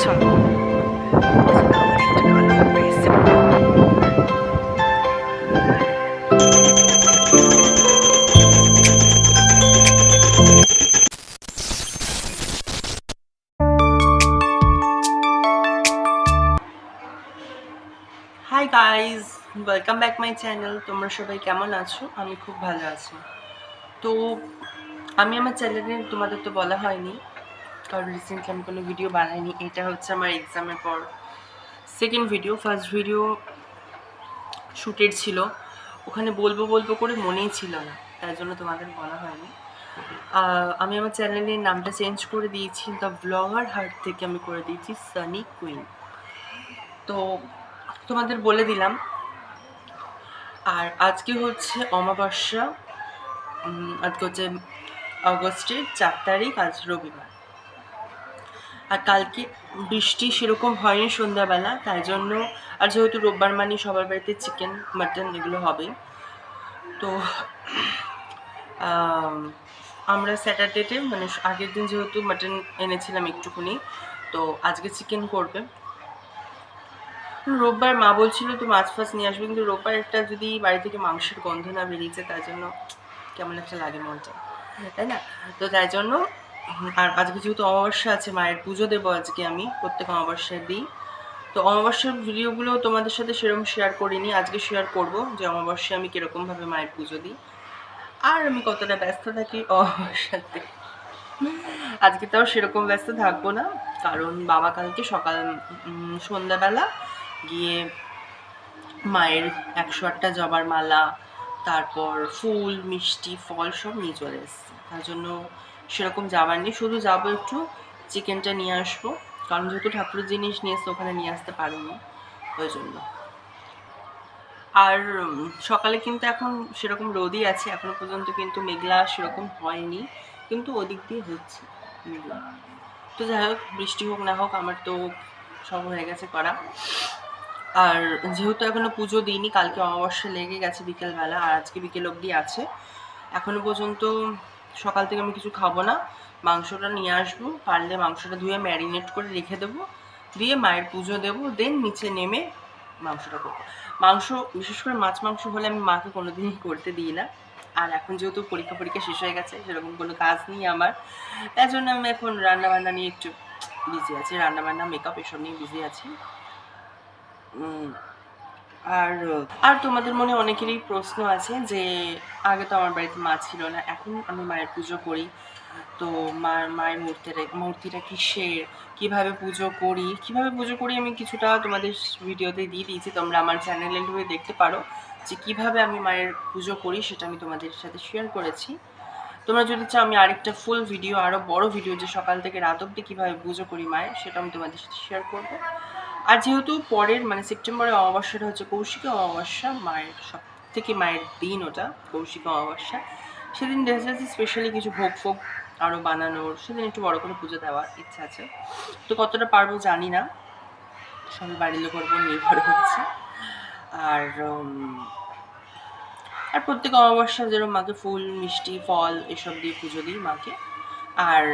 Hi guys welcome back my channel তোমরা সবাই কেমন আছো? আমি খুব ভালো আছি। তো, আমি আমার চ্যানেলে তোমাদের তো বলা হয়নি। কারণ রিসেন্টলি আমি কোনো ভিডিও বানাইনি, এটা হচ্ছে আমার এক্সামের পর। সেকেন্ড ভিডিও ফার্স্ট ভিডিও শ্যুটের ছিল। ওখানে বলব বলব করে মনেই ছিল না, তাই জন্য তোমাদের বলা হয়নি। আমি আমার চ্যানেলের নামটা চেঞ্জ করে দিয়েছি দ্য ব্লগার হার্ট থেকে আমি করে দিয়েছি সানি কুইন তো তোমাদের বলে দিলাম, আর আজকে হচ্ছে অমাবস্যা আজকে হচ্ছে আগস্টের চার তারিখ, আজ রবিবার। আর কালকে বৃষ্টি সেরকম হয়নি সন্ধ্যাবেলা, তাই জন্য আর যেহেতু রোববার মানে সবার বাড়িতে চিকেন মাটন এগুলো হবেই তো আমরা স্যাটারডেতে মানে আগের দিন যেহেতু মাটন এনেছিলাম একটুখানি, তো আজকে চিকেন করবে। রোববার মা বলছিল তো মাছ ফাছ নিয়ে আসবে, কিন্তু রোববার একটা যদি বাড়ি থেকে মাংসের গন্ধ না বেরিয়েছে তার জন্য কেমন একটা লাগে মনটা। তাই না? তো তাই জন্য আর আজকে যেহেতু অমাবস্যা আছে, মায়ের পুজো দেবো আজকে আমি, প্রত্যেক অমাবস্যায় দিই তো অমাবস্যার ভিডিওগুলো তোমাদের সাথে সেরকম শেয়ার করিনি। আজকে শেয়ার করব যে অমাবস্যায় আমি কীরকমভাবে মায়ের পুজো দিই। আর আমি কতটা ব্যস্ত থাকি অমাবস্যাতে। আজকে তাও সেরকম ব্যস্ত থাকব না, কারণ বাবা কালকে সকাল সন্ধ্যাবেলা গিয়ে মায়ের একশো আটটা জবার মালা, তারপর ফুল, মিষ্টি, ফল সব নিয়ে চলে এসছে। তার জন্য সেরকম যাবার নেই। শুধু যাব একটু চিকেনটা নিয়ে আসব। কারণ যেহেতু ঠাকুরের জিনিস নিয়ে এসে ওখানে নিয়ে আসতে পারিনি, ওই জন্য। আর সকালে কিন্তু এখন সেরকম রোদই আছে। এখনও পর্যন্ত কিন্তু মেঘলা সেরকম হয়নি। কিন্তু ওদিক দিয়ে হচ্ছে। মেঘলা তো যাই হোক, বৃষ্টি হোক না হোক, আমার তো সব হয়ে গেছে করা। আর যেহেতু এখনও পুজো দিইনি, কালকে অমাবস্যা লেগে গেছে বিকেলবেলা, আর আজকে বিকেল অবধি আছে। এখনও পর্যন্ত সকাল থেকে আমি কিছু খাব না। মাংসটা নিয়ে আসব। পারলে মাংসটা ধুয়ে ম্যারিনেট করে রেখে দেবো। দিয়ে মায়ের পুজো দেবো। দেন নিচে নেমে মাংসটা করব। মাংস, বিশেষ করে মাছ মাংস হলে আমি মাকে কোনোদিনই করতে দিই না। আর এখন যেহেতু পরীক্ষা পরীক্ষা শেষ হয়ে গেছে, সেরকম কোনো কাজ নেই আমার। তাই জন্য আমি এখন রান্নাবান্না নিয়ে একটু বিজি আছি। রান্নাবান্না মেকআপ এসব নিয়ে বিজি আছি। আর আর তোমাদের মনে অনেকেরই প্রশ্ন আছে যে আগে তো আমার বাড়িতে মা ছিল না, এখন আমি মায়ের পুজো করি। তো মার মায়ের মূর্তিটা মূর্তিটা কিসের? কীভাবে পুজো করি? কীভাবে পুজো করি আমি কিছুটা তোমাদের ভিডিওতে দিয়ে দিয়েছি, তোমরা আমার চ্যানেলে ঢুকে দেখতে পারো যে কীভাবে আমি মায়ের পুজো করি সেটা আমি তোমাদের সাথে শেয়ার করেছি। তোমরা যদি চাও আমি আরেকটা ফুল ভিডিও আরও বড় ভিডিও যে সকাল থেকে রাত অবধি কীভাবে পুজো করি মায়ের, সেটা আমি তোমাদের সাথে শেয়ার করব। আর যেহেতু পরের মানে সেপ্টেম্বরের অমাবস্যাটা হচ্ছে কৌশিক অমাবস্যা, মায়ের সব থেকে মায়ের দিন ওটা, কৌশিক অমাবস্যা। সেদিন যাচ্ছে স্পেশালি কিছু ভোগ ফোগ আরও বানানোর, সেদিন একটু বড় করে পুজো দেওয়ার ইচ্ছা আছে। তো কতটা পারব জানি না। সবাই বাড়ির লোকের উপর নির্ভর হচ্ছে। আর আর প্রত্যেক অমাবস্যা যেরকম মাকে ফুল, মিষ্টি, ফল এসব দিয়ে পুজো দিই মাকে। আর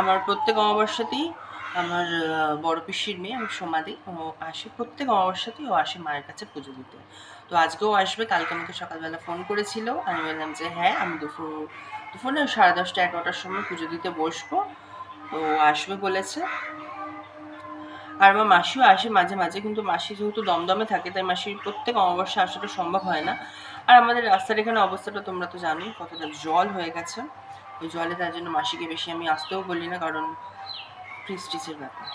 আমার প্রত্যেক অমাবস্যাতেই আমার বড় পিসির মেয়ে, আমি সমাধি ও আসে প্রত্যেক অমাবস্যাতেই, ও আসে মায়ের কাছে পুজো দিতে। তো আজকেও আসবে, কালকে আমাকে সকালবেলা ফোন করেছিল। আমি বললাম যে হ্যাঁ আমি দুপুর দুপুর না সাড়ে দশটা, এগারোটার সময় পুজো দিতে বসবো। তো আসবে বলেছে। আর আমার মাসিও আসে মাঝে মাঝে, কিন্তু মাসি যেহেতু দমদমে থাকে, তাই মাসির প্রত্যেক অমাবস্যা আসাটা সম্ভব হয় না। আর আমাদের রাস্তার এখানে অবস্থাটা তোমরা তো জানোই, কতটা জল হয়ে গেছে। ওই জলে তার জন্য মাসিকে বেশি আমি আসতেও বলি না, কারণ প্রেস্টিজের ব্যাপার।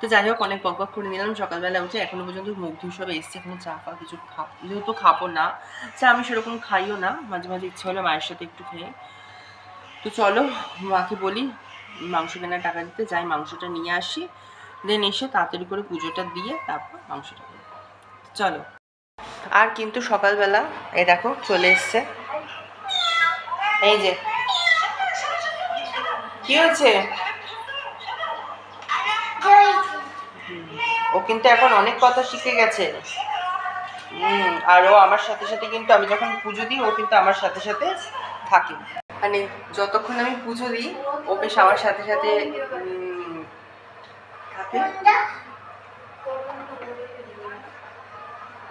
তো যাই হোক, অনেক বক করে নিলাম। সকালবেলা উঠে এখনও পর্যন্ত মুখ ধুয়ে সব এসছে, এখনও চা ফা কিছু খা, যেহেতু খাব না, চা আমি সেরকম খাইও না। মাঝে মাঝে ইচ্ছে হলো মায়ের সাথে একটু খেয়ে। তো চলো, মাকে বলি, মাংস কেনার টাকা দিতে যাই, মাংসটা নিয়ে আসি। দেন এসে তাড়াতাড়ি করে পুজোটা দিয়ে তারপর মাংসটা চলো। আর কিন্তু সকালবেলা, এই দেখো, চলে এসছে। এই যে, কি হয়েছে? ও কিন্তু এখন অনেক কথা শিখে গেছে। আর ও আমার সাথে সাথে কিন্তু আমি যখন পুজো দিই, ও কিন্তু আমার সাথে সাথে থাকে। মানে যতক্ষণ আমি পুজো দিই, ও বেশ আমার সাথে সাথে থাকে।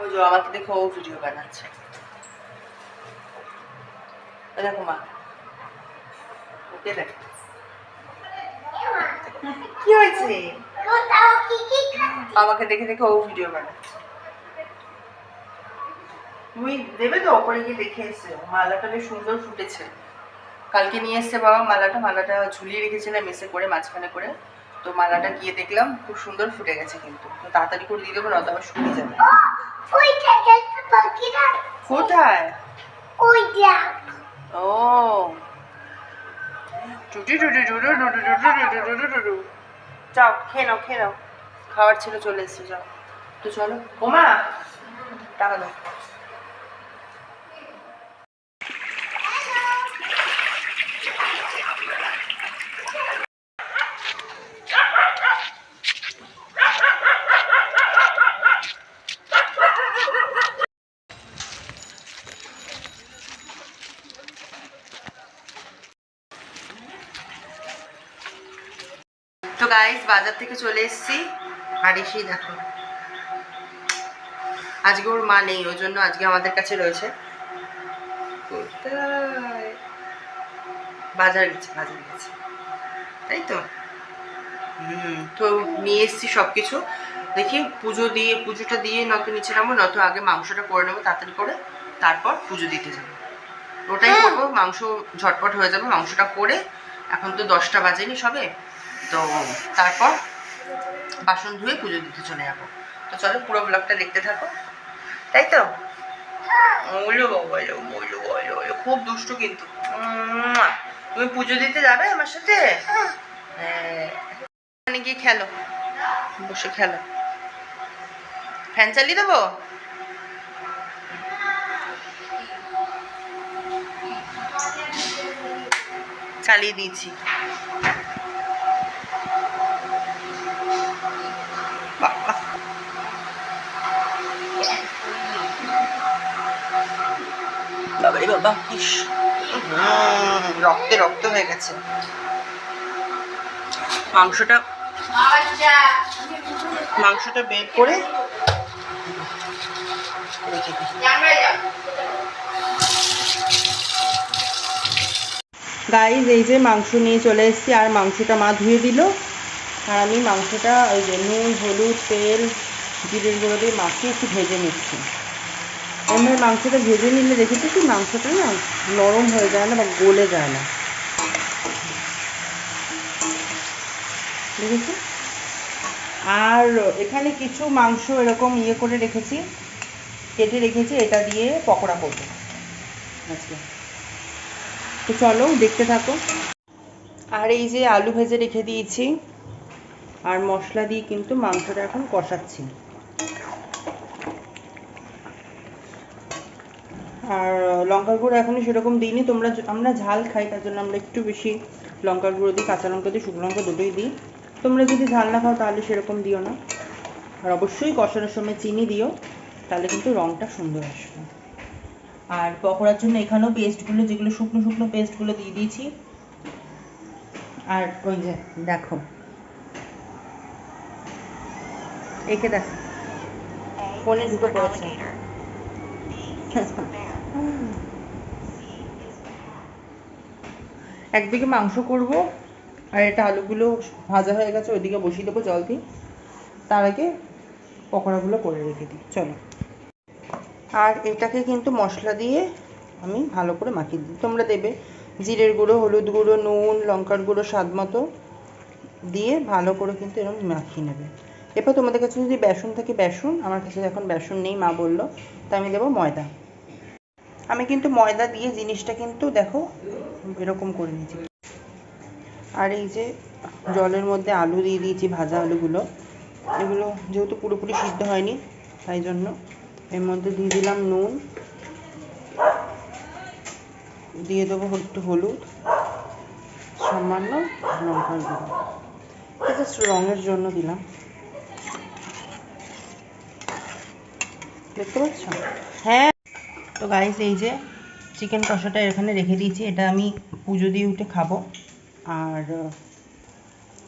ওই যে আমাকে দেখো ও ভিডিও বানাচ্ছে। দেখো মা। ওকে দেখ। কি হয়েছে? দেখে দেখে ও ভিডিও বানাচ্ছে। তুমি দেবে তো? ওপরে গিয়ে দেখে এসছে মালাটা বেশ সুন্দর ফুটেছে। কালকে নিয়ে এসছে বাবা মালাটা। মালাটা ঝুলিয়ে রেখেছিলাম মেসে করে, মাঝখানে করে। তো মালাটা গিয়ে দেখলাম, খুব সুন্দর ফুটে গেছে কিন্তু। তাড়াতাড়ি করে দিয়ে দেবো না তো আবার শুকিয়ে যাবে। কোথায় ও টুটি টুটি টুটু টুটু টুটু টুটু টুটু টুটু যাও খেয়ে নাও খেয়ে নাও খাবার ছিল চলে এসছে যাও তো চলো ওমা টাকা দাও তো গাইস বাজার থেকে চলে এসেছি। আর এসেই দেখো। আজকে ওর মা নেই ওই জন্য আজকে আমাদের কাছে রয়েছে। বাজার গেছে বাজার গেছে। তাই তো? হুম তো নিয়ে এসেছি সব কিছু দেখি পুজো দিয়ে পুজোটা দিয়ে নত নিচে নামবো নত আগে মাংসটা করে নেব তাড়াতাড়ি করে তারপর পুজো দিতে যাব। ওটাই করব মাংস ঝটপট হয়ে যাবে মাংসটা করে এখন তো দশটা বাজেনি সবে। তো তারপর বাসন ধুয়ে পুজো দিতে চলে যাব। তো চলো পুরো ব্লগটা দেখতে থাকো। তাই তো? ওলো বলো বলো বলো খুব দুষ্টু কিন্তু। তুমি পুজো দিতে যাবে আমার সাথে? হ্যাঁ। ওখানে গিয়ে খেলো। বসে খেলো। ফ্যান চালিয়ে দেবো? চালিয়ে দিয়েছি। বাবা ইস। রক্তে রক্ত হয়ে গেছে। মাংসটা মাংসটা বের করে রেখে গাইজ এই যে মাংস নিয়ে চলে এসেছি আর মাংসটা মা ধুয়ে দিল। আর আমি মাংসটা ওই যে নুন হলুদ তেল জিরের গুঁড়ো দিয়ে মাখিয়ে একটু ভেজে নিচ্ছি। এমনি মাংসটা ভেজে নিলে দেখেছি কি মাংসটা না নরম হয়ে যায় না বা গলে যায় না? দেখেছি আর এখানে কিছু মাংস এরকম ইয়ে করে রেখেছি, কেটে রেখেছি, এটা দিয়ে পকোড়া করব। আজকে। তো চলো দেখতে থাকো। আর এই যে আলু ভেজে রেখে দিয়েছি, আর মশলা দিয়ে কিন্তু মাংসটা এখন কষাচ্ছি। আর লঙ্কার গুঁড়ো এখনই সেরকম দিইনি। তোমরা আমরা ঝাল খাই তার জন্য আমরা একটু বেশি লঙ্কার গুঁড়ো দিই কাঁচা লঙ্কা দিই শুকনো লঙ্কা দুটোই দিই। তোমরা যদি ঝাল না খাও তাহলে সেরকম দিও না। আর অবশ্যই কষানোর সময় চিনি দিও তাহলে কিন্তু রঙটা সুন্দর আসবে। আর পকোড়ার জন্য এখানেও পেস্টগুলো যেগুলো শুকনো শুকনো পেস্টগুলো দিয়ে দিয়েছি। আর ওই যে দেখো। একে দেখো। ফোনে ঢুকে পড়েছে একদিকে মাংস করব, আর এটা আলুগুলো ভাজা হয়ে গেছে, ওইদিকে বসিয়ে দেবো জল দিয়ে। তার আগে পকোড়াগুলো করে রেখে দিই, চলো। আর এটাকে কিন্তু মশলা দিয়ে আমি ভালো করে মাখিয়ে দিই। তোমরা দেবে জিরের গুঁড়ো, হলুদ গুঁড়ো, নুন, লঙ্কার গুঁড়ো, স্বাদ মতো দিয়ে ভালো করে কিন্তু এরকম মাখিয়ে নেবে। এরপর তোমাদের কাছে যদি বেসন থাকে, বেসন। আমার কাছে এখন বেসন নেই, মা বলল। তা আমি দেবো ময়দা। আমি কিন্তু ময়দা দিয়ে জিনিসটা কিন্তু দেখো এরকম করে নিয়েছি আর এই যে জলের মধ্যে আলু দিয়ে দিয়েছি, ভাজা আলুগুলো। এগুলো যেহেতু পুরোপুরি সিদ্ধ হয়নি, তাই জন্য এর মধ্যে দিয়ে দিলাম নুন। দিয়ে দেবো একটু হলুদ, সামান্য লঙ্কার গুঁড়ো। রঙের জন্য দিলাম। দেখতে পাচ্ছ? হ্যাঁ। তো গাইস এই যে চিকেন কষাটা এখানে রেখে দিয়েছি, এটা আমি পুজো দিয়ে উঠে খাব। আর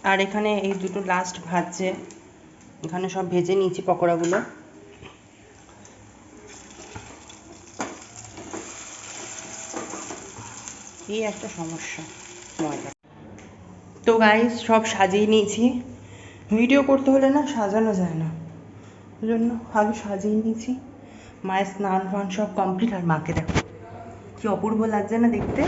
আর এখানে এই দুটো লাস্ট ভাজছে। এখানে সব ভেজে নিয়েছি পকোড়াগুলো। এই একটা সমস্যা, ময়দা। তো গাইস সব সাজিয়ে নিয়েছি। ভিডিও করতে হলে না সাজানো যায় না। ওই জন্য আগে সাজিয়ে নিয়েছি। মায়ের স্নান ফান সব কমপ্লিট আর মাকে দেখো। কি অপূর্ব লাগছে না দেখতে?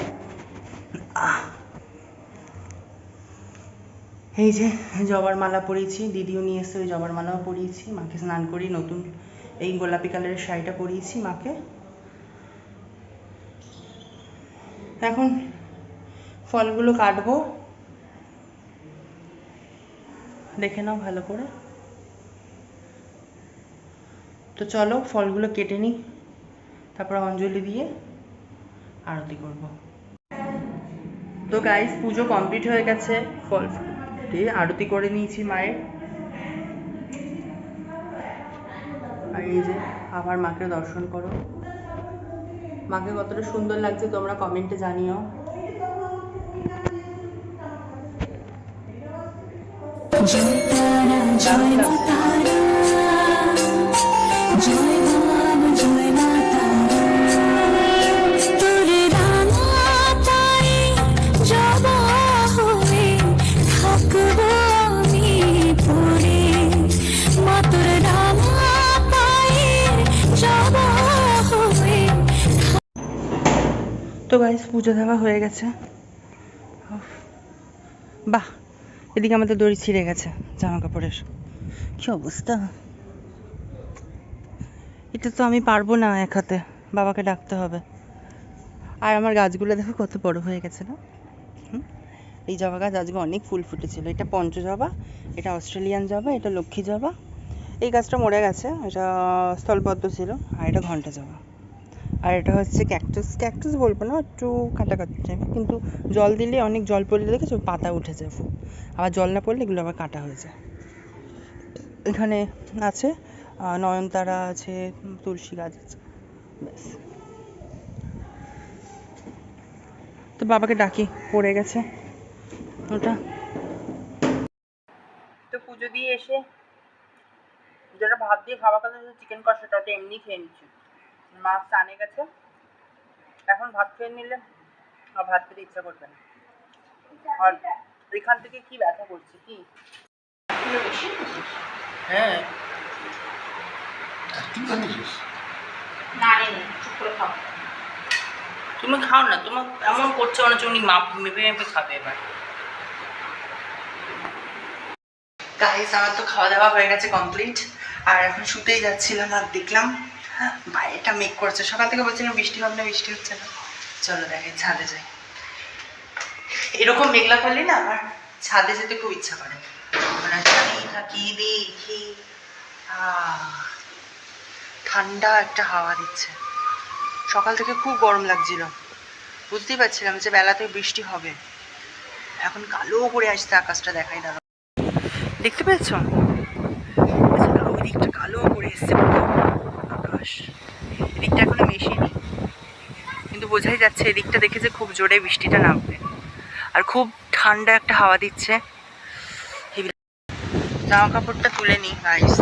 এই যে, জবার মালা পরিয়েছি, দিদিও নিয়ে এসে ওই জবার মালাও পরিয়েছি, মাকে স্নান করি নতুন এই গোলাপি কালারের শাড়িটা পরিয়েছি মাকে। এখন ফলগুলো কাটবো। দেখে নাও ভালো করে। তো চলো ফলগুলো কেটে নিই। তারপর অঞ্জলি দিয়ে আরতি করব। তো গাইস পুজো কমপ্লিট হয়ে গেছে। ফল দিয়ে আরতি করে নিয়েছি মায়ের। আর এই যে আবার মাকে দর্শন করো। মাকে কতটা সুন্দর লাগছে, তোমরা কমেন্টে জানিও। জয় তারা জয় পুজো দেওয়া হয়ে গেছে। বাহ, এদিকে আমাদের দড়ি ছিঁড়ে গেছে জামা কাপড়ের কি অবস্থা? এটা তো আমি পারব না এক হাতে, বাবাকে ডাকতে হবে। আর আমার গাছগুলো দেখো কত বড় হয়ে গেছে না? এই জবা গাছ আজকে অনেক ফুল ফুটেছিল। এটা পঞ্চ জবা এটা অস্ট্রেলিয়ান জবা, এটা লক্ষ্মী জবা। এই গাছটা মরে গেছে, এটা স্থলপদ্ম ছিল, আর এটা ঘণ্টা জবা। আর এটা হচ্ছে ক্যাকটাস ক্যাকটাস বলব না, একটু কাটাকাটি টাইপের কিন্তু জল দিলে অনেক জল পড়লে দেখেছ? পাতা উঠে যায় ফুল আবার জল না পড়লে এগুলো আবার কাটা হয়ে যায়। এখানে আছে নয়নতারা আছে তুলসী গাছ আছে। ব্যাস। তো বাবাকে ডাকি, পড়ে গেছে ওটা। তো পুজো দিয়ে এসে, যেটা ভাত দিয়ে খাওয়া কথা চিকেন কষাটা, ওটা এমনি খেয়ে নিচ্ছি। মা স্নানে গেছে। এখন ভাত খেয়ে নিলে আর ভাত খেতে ইচ্ছা করবে না। আর এখান থেকে কি ব্যথা করছে কি? হ্যাঁ। তুমি খাও। না তোমার এমন করছে মনে হচ্ছে উনি মাপ মেপে মেপে খাবে এবার। গাইস আমার তো খাওয়া দাওয়া হয়ে গেছে কমপ্লিট আর এখন শুতেই যাচ্ছিলাম আর দেখলাম বাইরেটা মেঘ করছে। সকাল থেকে বলছিলাম বৃষ্টি হবে না, বৃষ্টি হচ্ছে না। চলো দেখে, ছাদে যাই। এরকম মেঘলা করলে না আমার ছাদে যেতে খুব ইচ্ছা করে। দেখি? ঠান্ডা একটা হাওয়া দিচ্ছে। সকাল থেকে খুব গরম লাগছিল। বুঝতেই পারছিলাম যে বেলাতে বৃষ্টি হবে। এখন কালো করে আসছে আকাশটা, দেখাই দাঁড়া দেখতে পেয়েছ? ওই দিকটা কালো করে এসছে। আকাশ এদিকটা এখনও মেশেনি। কিন্তু বোঝাই যাচ্ছে এদিকটা দেখে যে খুব জোরে বৃষ্টিটা নামবে। আর খুব ঠান্ডা একটা হাওয়া দিচ্ছে। জামা কাপড়টা তুলে নিই গাইস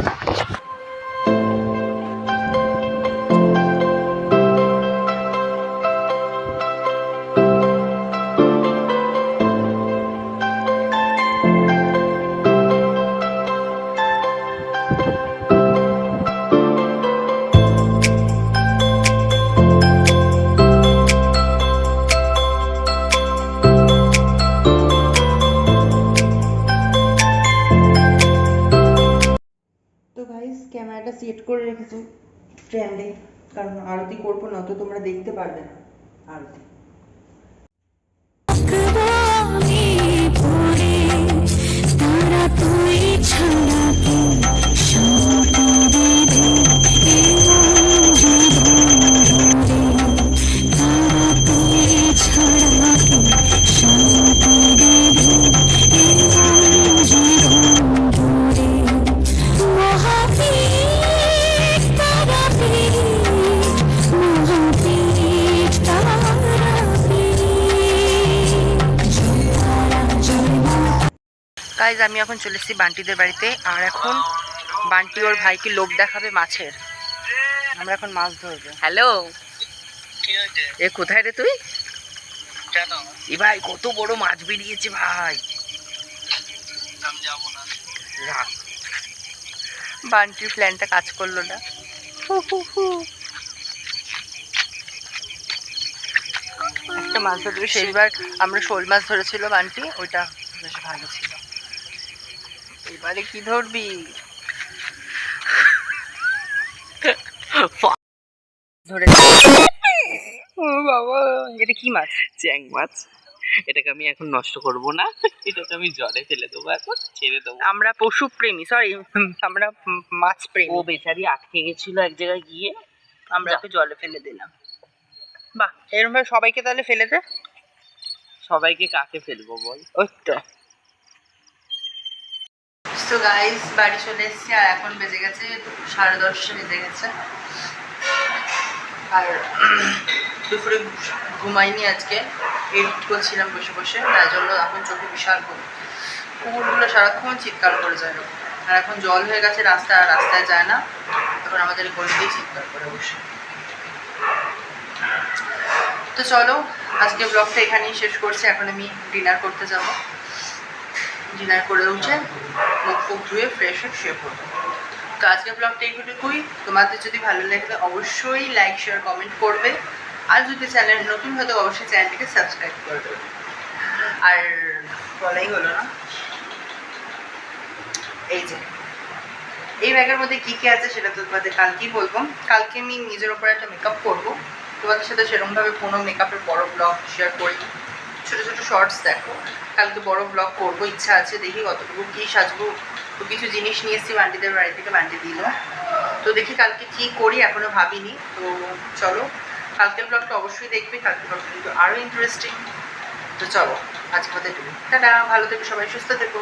স্ট্যান্ডে কারণ আরতি করব না তো তোমরা দেখতে পারবে না আরতি। তুই গাইজ আমি এখন চলে এসেছি বান্টিদের বাড়িতে। আর এখন বান্টি ওর ভাইকে লোভ দেখাবে মাছের। আমরা এখন মাছ ধরবো। হ্যালো এ কোথায় রে তুই? এ ভাই কত বড় মাছ বেরিয়েছে ভাই। বান্টির প্ল্যানটা কাজ করল না। একটা মাছ ধরবে। সেইবার আমরা শোল মাছ ধরেছিল বান্টি ওইটা বেশ ভালো ছিল। এবারে কি ধরবি? ধরে ও বাবা এটা কি মাছ? চ্যাং মাছ। এটাকে আমি এখন নষ্ট করব না। এটাকে আমি জলে ফেলে দেবো এখন ছেড়ে দেবো। আমরা পশু প্রেমী সরি আমরা মাছ প্রেমী। ও বেচারি আটকে গেছিল এক জায়গায় গিয়ে আমরা ওকে জলে ফেলে দিলাম। বাহ এরকম ভাবে সবাইকে তাহলে ফেলে দে। সবাইকে কাকে ফেলব বল? ওই তো। তো গাইস বাড়ি চলে এসেছি আর এখন বেজে গেছে সাড়ে দশটা, বেজে গেছে। আর দুপুরে ঘুমাইনি আজকে এডিট করছিলাম বসে বসে, তার জন্য এখন চোখে বিশাল ঘুম। কুকুরগুলো সারাক্ষণ চিৎকার করে যায়। আর এখন জল হয়ে গেছে রাস্তা আর রাস্তায় যায় না। এখন আমাদের গলিতেই চিৎকার করে বসে। তো চলো, আজকে ব্লগটা এখানেই শেষ করছি। এখন আমি ডিনার করতে যাব। ডিনার করে উঠে মুখ ফুক ধুয়ে ফ্রেশ হয়ে শুয়ে পড়ব। তো আজকের ব্লগটা এইটুকুই তোমাদের যদি ভালো লাগে, অবশ্যই লাইক শেয়ার কমেন্ট করবে। আর যদি চ্যানেল নতুন হতো অবশ্যই চ্যানেলটিকে সাবস্ক্রাইব করে দেবে। আর বলাই হলো না। এই যে। এই ব্যাগের মধ্যে কী কী আছে সেটা তো তোমাদের কালকেই বলব। কালকে আমি নিজের ওপর একটা মেকআপ করব। তোমাদের সাথে সেরকমভাবে কোনো মেকআপের বড় ব্লগ শেয়ার করি ছোটো ছোটো শর্টস দেখো। কালকে বড় ব্লগ করব, ইচ্ছা আছে দেখি কতটুকু কী সাজবো। তো কিছু জিনিস নিয়ে এসেছি, বান্টিদের বাড়ি থেকে বান্টি দিল। তো দেখি কালকে কী করি এখনও ভাবিনি। তো চলো, কালকের ব্লগটা অবশ্যই দেখবে, কালকের ব্লগটা কিন্তু আরও ইন্টারেস্টিং তো চলো, আজকে একটু টাটা, ভালো থেকো সবাই, সুস্থ থেকো।